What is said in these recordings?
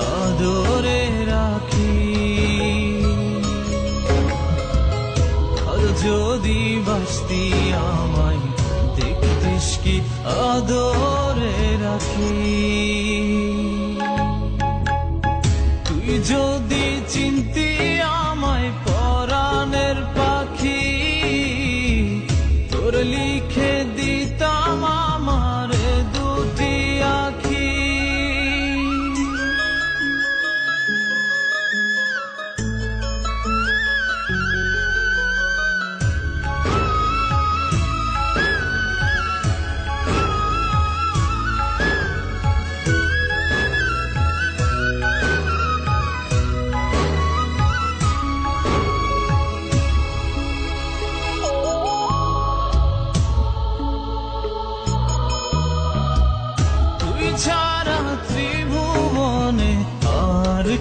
আদরে রাখি। আর যদি বাসতি আমায় দেখতিস কি আদরে রাখি। তুই যদি চিনতি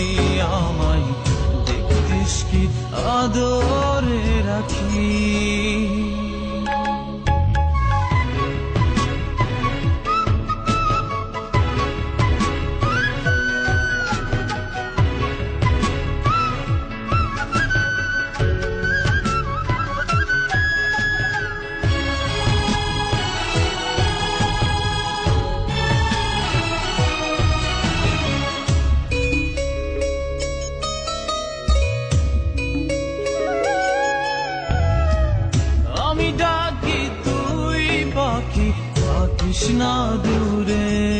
বাসতি আমায় দেখতিস কি আদরে রাখি? कृष्णा दूरे